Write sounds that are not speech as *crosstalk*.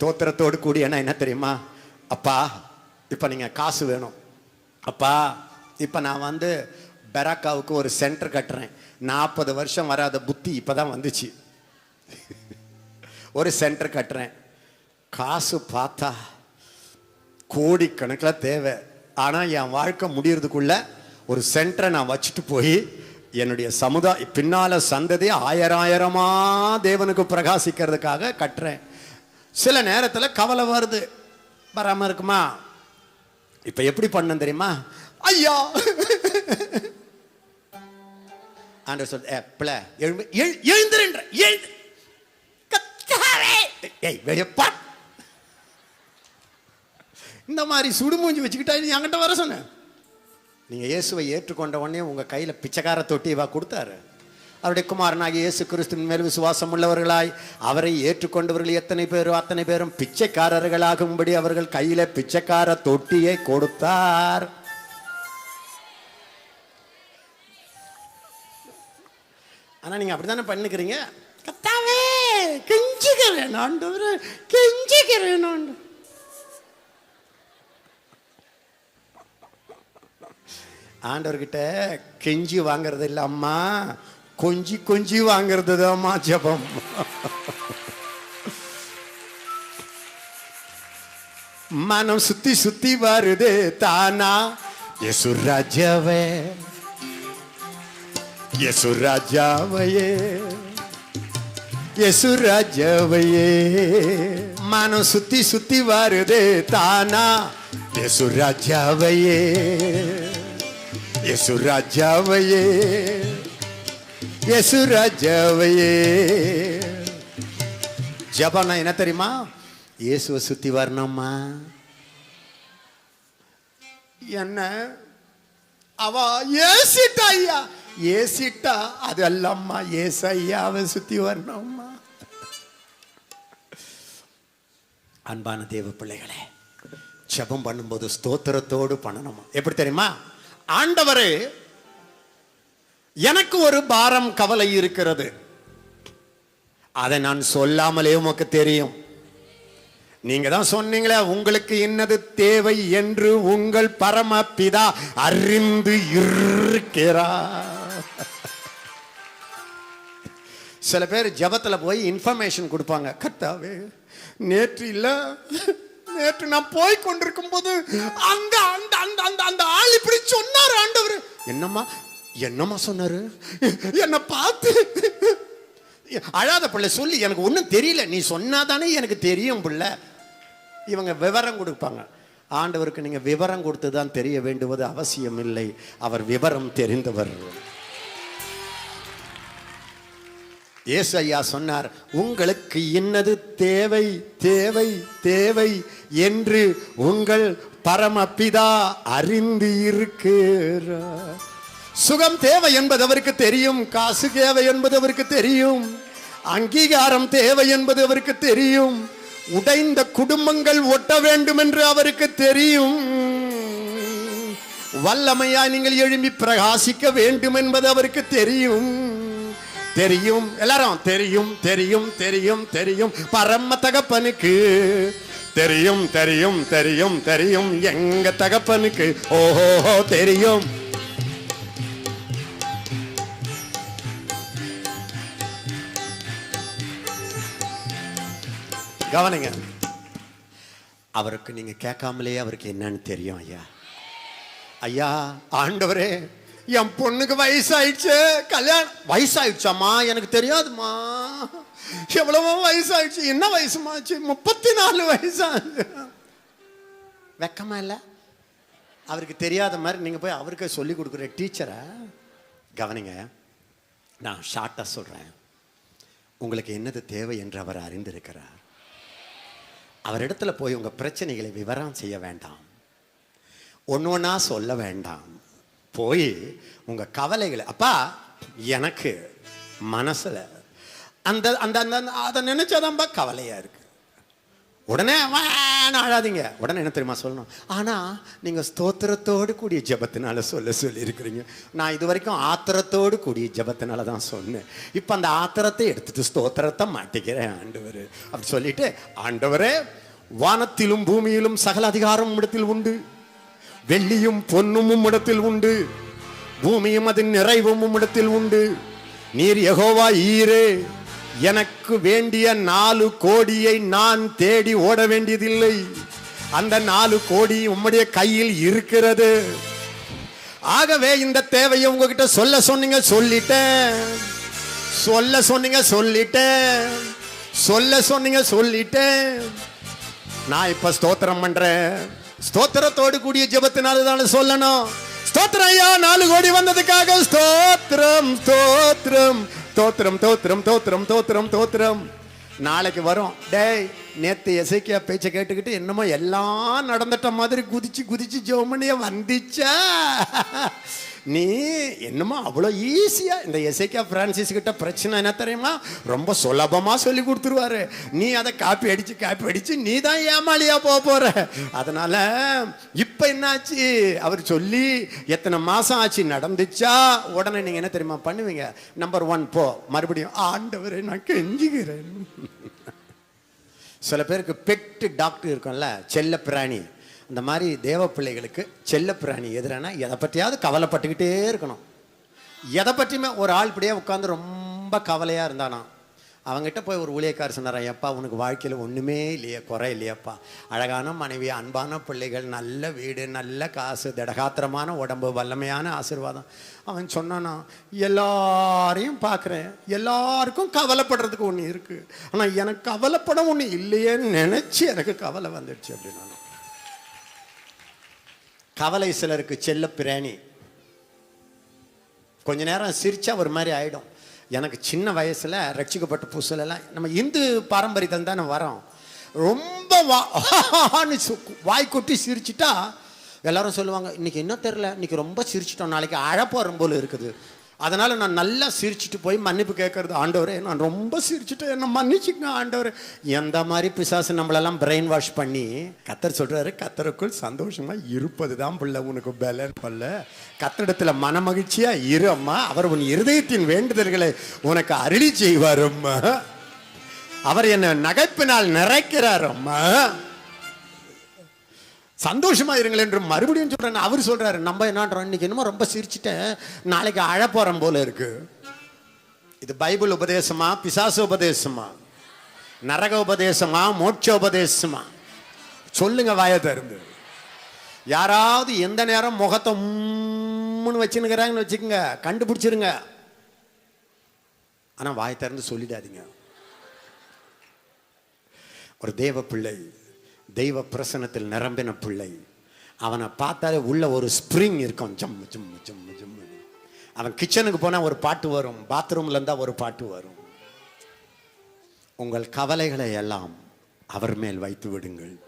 ஸ்தோத்திரத்தோடு கூடியனா என்ன தெரியுமா? அப்பா இப்போ நீங்கள் காசு வேணும். அப்பா இப்போ நான் வந்து பெராக்காவுக்கு ஒரு சென்டர் கட்டுறேன். நாற்பது வருஷம் வராத புத்தி இப்போ தான் வந்துச்சு. *laughs* ஒரு சென்டர் கட்டுறேன். காசு பார்த்தா கோடிக்கணக்கில் தேவை. ஆனால் என் வாழ்க்கை முடியறதுக்குள்ள ஒரு சென்டரை நான் வச்சுட்டு போய் என்னுடைய சமுதாய பின்னால் சந்ததி ஆயிரம் ஆயிரமாக தேவனுக்கு பிரகாசிக்கிறதுக்காக கட்டுறேன். சில நேரத்தில் கவலை வருது. வராமல் இருக்குமா? இப்போ எப்படி பண்ண தெரியுமா? ஐயா! ஆண்டவர் சொல் ஏ பிள்ளை எழும்பு எழு எழுந்துருன்ற எழுந்து கத்தாவே! ஏய் வெளியப்பா இந்த மாதிரி சுடுமூஞ்சி வச்சுக்கிட்டா நீ என்கிட்ட வர சொன்ன. நீங்கள் இயேசுவை ஏற்றுக்கொண்ட உடனே உங்கள் கையில் பிச்சைக்கார தொட்டி வா கொடுத்தாரு. அவருடைய குமாரனாகிய இயேசு கிறிஸ்துவின் மேல் விசுவாசம் உள்ளவர்களாய் அவரை ஏற்றுக்கொண்டவர்கள் எத்தனை பேரும் அத்தனை பேரும் பிச்சைக்காரர்களாகும்படி அவர்கள் கையில பிச்சைக்கார தொட்டியை கொடுத்தார். ஆனா நீங்க அப்படித்தானே பண்ணுக்கிறீங்க கத்தாவே கெஞ்சிக்கிறேன் ஆண்டவரே கெஞ்சிக்கிறேன் ஆண்டவர். ஆண்டவர்கிட்ட கெஞ்சி வாங்குறது இல்ல அம்மா. கொஞ்சி கொஞ்சி வாங்கிறது தான்மா ஜபம். மனம் சுத்தி சுத்தி வருது தானா? யசு ராஜாவே. யசு ராஜாவையே. யசு ராஜாவையே. மனம் சுத்தி சுத்தி வருது தானா? யசு ராஜாவையே. யசு ராஜாவையே. யசு ஜபம்னா என்ன தெரியுமா? இயேசுவை சுத்தி வரணும்மா. என்ன? அவ ஏசிட்டா ஐயா. ஏசிட்டா அது அல்லம்மா ஏசு ஐயாவை சுத்தி வரணும்மா. அன்பான தேவ பிள்ளைகளே ஜபம் பண்ணும்போது ஸ்தோத்திரத்தோடு பண்ணணுமா? எப்படி தெரியுமா? ஆண்டவரே எனக்கு ஒரு பாரம் கவலை இருக்கிறது. அதை நான் சொல்லாமலே உமக்கு தெரியும். நீங்க தான் சொன்னீங்களே உங்களுக்கு என்னது தேவை என்று உங்கள் பரமபிதா அறிந்து இருக்கிறார் சில பேர் ஜெபத்துல போய் இன்ஃபர்மேஷன் கொடுப்பாங்க. கர்த்தாவே நேற்று இல்ல. நேற்று நான் போய் கொண்டிருக்கும் போது அங்க அந்த அந்த அந்த அந்த ஆள் இப்படி சொன்னார் ஆண்டவர். என்னம்மா? என்னம்மா சொன்னாரு? என்னை பார்த்து. அழாத பிள்ளை சொல்லி எனக்கு ஒன்றும் தெரியல. நீ சொன்னாதானே எனக்கு தெரியும் பிள்ளை. இவங்க விவரம் கொடுப்பாங்க. ஆண்டவருக்கு நீங்கள் விவரம் கொடுத்து தான் தெரிய வேண்டுவது அவசியம் இல்லை அவர் விவரம் தெரிந்தவர். ஏசு ஐயா சொன்னார் உங்களுக்கு இன்னது தேவை தேவை தேவை என்று உங்கள் பரமபிதா அறிந்து இருக்கிறார் சுகம் தேவை என்பது அவருக்கு தெரியும் காசு தேவை என்பது அவருக்கு தெரியும் அங்கீகாரம் தேவை என்பது அவருக்கு தெரியும் உடைந்த குடும்பங்கள் ஒட்ட வேண்டும் என்று அவருக்கு தெரியும். வல்லமையா நீங்கள் எழும்பி பிரகாசிக்க வேண்டும் என்பது அவருக்கு தெரியும். தெரியும் எல்லாரும் தெரியும் தெரியும் தெரியும் தெரியும். பரம தகப்பனுக்கு தெரியும் தெரியும் தெரியும் தெரியும். எங்க தகப்பனுக்கு ஓஹோ தெரியும். கவனிங்க. அவருக்கு நீங்க கேட்காமலே அவருக்கு என்னன்னு தெரியும் ஐயா. ஐயா ஆண்டவரே என் பொண்ணுக்கு வயசாயிடுச்சு கல்யாணம். வயசாயிடுச்சாம்மா? எனக்கு தெரியாதுமா எவ்வளவோ வயசாயிடுச்சு. என்ன வயசுமாச்சு? முப்பத்தி நாலு வயசாச்சு வெக்கமா இல்லை? அவருக்கு தெரியாத மாதிரி நீங்க போய் அவருக்கு சொல்லி கொடுக்குற டீச்சரை கவனிங்க. நான் ஷார்ட்டாக சொல்றேன். உங்களுக்கு என்னது தேவை என்று அவர் அறிந்திருக்கிறார். அவரிடத்துல போய் உங்கள் பிரச்சனைகளை விவரம் செய்ய வேண்டாம். ஒன்று ஒன்றா சொல்ல வேண்டாம். போய் உங்கள் கவலைகளை அப்பா எனக்கு மனசில் அந்த அந்த அந்த அதை நினைச்சாதான்பா கவலையாக இருக்குது உடனே ஆன்னு அழாதீங்க உடனே என்ன தெரியுமா சொல்லணும்? ஆனால் நீங்கள் ஸ்தோத்திரத்தோடு கூடிய ஜபத்தினால சொல்ல சொல்லியிருக்கிறீங்க. நான் இது வரைக்கும் ஆத்திரத்தோடு கூடிய ஜபத்தினால தான் சொன்னேன். இப்போ அந்த ஆத்திரத்தை எடுத்துட்டு ஸ்தோத்திரத்தை மாட்டிக்கிறேன் ஆண்டவர். அப்படி சொல்லிட்டு ஆண்டவரே வானத்திலும் பூமியிலும் சகல அதிகாரம் இடத்தில் உண்டு. வெள்ளியும் பொன்னும் இடத்தில் உண்டு. பூமியும் அதன் நிறைவும் இடத்தில் உண்டு. நீர் எகோவா ஈரே. எனக்கு வேண்டிய நாலு கோடியை நான் தேடி ஓட வேண்டியதில்லை. அந்த நாலு கோடி உம்முடைய கையில் இருக்கிறது. ஆகவே இந்த தேவையை உங்ககிட்ட சொல்ல சொன்னீங்க சொல்லிட்டேன். சொல்ல சொன்னீங்க சொல்லிட்டேன். சொல்ல சொன்னீங்க சொல்லிட்டேன். நான் இப்ப ஸ்தோத்திரம் பண்றேன். ஸ்தோத்திரத்தோடு கூடிய ஜபத்தினால தானே சொல்லணும். ஸ்தோத்திரம் ஐயா நாலு கோடி வந்ததுக்காக ஸ்தோத்திரம் ஸ்தோத்திரம். தோத்திரம் தோத்திரம் தோத்திரம் தோத்திரம் தோத்திரம். நாளைக்கு வரும். டேய் நேற்று இசைக்கியா பேச்சை கேட்டுக்கிட்டு என்னமோ எல்லாம் நடந்துட்ட மாதிரி குதிச்சு குதிச்சு ஜெவமணிய வந்துச்சா. நீ என்னமோ அவ்வளோ ஈஸியாக இந்த எசைக்கியா பிரான்சிஸ் கிட்ட பிரச்சனை என்ன தெரியுமா? ரொம்ப சுலபமாக சொல்லி கொடுத்துருவாரு. நீ அதை காப்பி அடிச்சு காப்பி அடிச்சு நீ தான் ஏமாளியா போக போற. அதனால இப்போ என்னாச்சு? அவர் சொல்லி எத்தனை மாதம் ஆச்சு நடந்துச்சா? உடனே நீங்கள் என்ன தெரியுமா பண்ணுவீங்க? நம்பர் ஒன் போ. மறுபடியும் ஆண்டவரை நான் கெஞ்சுகிறேன். சில பேருக்கு பெட்டு டாக்டர் இருக்கும்ல செல்ல பிராணி. அந்த மாதிரி தேவ பிள்ளைகளுக்கு செல்ல பிராணி எதிரானா எதை பற்றியாவது கவலைப்பட்டுக்கிட்டே இருக்கணும். எதை பற்றியுமே ஒரு ஆள் இப்படியே உட்காந்து ரொம்ப கவலையாக இருந்தானா? அவங்ககிட்ட போய் ஒரு ஊழியக்காரர் சொன்னார் ஐயப்பா உனக்கு வாழ்க்கையில் ஒன்றுமே இல்லையே குறை இல்லையப்பா. அழகான மனைவி அன்பான பிள்ளைகள் நல்ல வீடு நல்ல காசு திடகாத்திரமான உடம்பு வல்லமையான ஆசீர்வாதம். அவன் சொன்னானா எல்லாரையும் பார்க்குறேன். எல்லாருக்கும் கவலைப்படுறதுக்கு ஒன்று இருக்குது ஆனால் எனக்கு கவலைப்பட ஒன்று இல்லையேன்னு நினச்சி எனக்கு கவலை வந்துடுச்சு அப்படின்னா கவலை சிலருக்கு செல்ல பிராணி. கொஞ்ச நேரம் சிரிச்சா ஒரு மாதிரி ஆகிடும் எனக்கு சின்ன வயசில் ரட்சிக்கப்பட்ட புதுசுலலாம் நம்ம இந்து பாரம்பரியத்தில் தானே வரோம் ரொம்ப வா சு- வாய் கொட்டி சிரிச்சிட்டா எல்லாரும் சொல்லுவாங்க இன்னைக்கு என்ன தெரில இன்னைக்கு ரொம்ப சிரிச்சிட்டோம். நாளைக்கு அழப்போறும் போல இருக்குது. அதனால் நான் நல்லா சிரிச்சுட்டு போய் மன்னிப்பு கேட்கறது ஆண்டவரே. நான் ரொம்ப சிரிச்சுட்டு என்ன மன்னிச்சுங்க ஆண்டவரே. எந்த மாதிரி பிசாசு நம்மளெல்லாம் பிரெயின் வாஷ் பண்ணி கத்தர் சொல்கிறாரு கத்தருக்குள் சந்தோஷமாக இருப்பது தான் பிள்ளை உனக்கு பலன் பல்ல கத்தரிடத்துல மனமகிழ்ச்சியாக இரு அம்மா. அவர் உன் இருதயத்தின் வேண்டுதல்களை உனக்கு அருளி செய்வார் அம்மா. அவர் என்னை நகைப்பினால் நிறைக்கிறார் அம்மா. சந்தோஷமா இருங்கள் என்று மறுபடியும் சொல்றேன். அவர் சொல்றாரு நம்ம என்னன்றோம்? இன்னைக்கு என்னமோ ரொம்ப சிரிச்சிட்டேன். நாளைக்கு அழ போறோம் போல இருக்கு. இது பைபிள் உபதேசமா? பிசாசு உபதேசமா? நரக உபதேசமா? மோட்ச உபதேசமா? சொல்லுங்க வாயை திறந்து. யாராவது எந்த நேரம் முகத்தை உம்முன்னு வச்சுன்னுக்கிறாங்கன்னு வச்சுக்கோங்க கண்டுபிடிச்சிருங்க. ஆனால் வாய் திறந்து சொல்லிடாதீங்க. ஒரு தேவ பிள்ளை தெய்வ பிரசனத்தில் நிரம்பின பிள்ளை. அவனை பார்த்தாலே உள்ள ஒரு ஸ்ப்ரிங் இருக்கும். ஜம்மு ஜம்மு ஜம்மு ஜம்மு அவன் கிச்சனுக்கு போனால் ஒரு பாட்டு வரும். பாத்ரூம்ல இருந்தால் ஒரு பாட்டு வரும். உங்கள் கவலைகளை எல்லாம் அவர் மேல் வைத்து விடுங்கள்.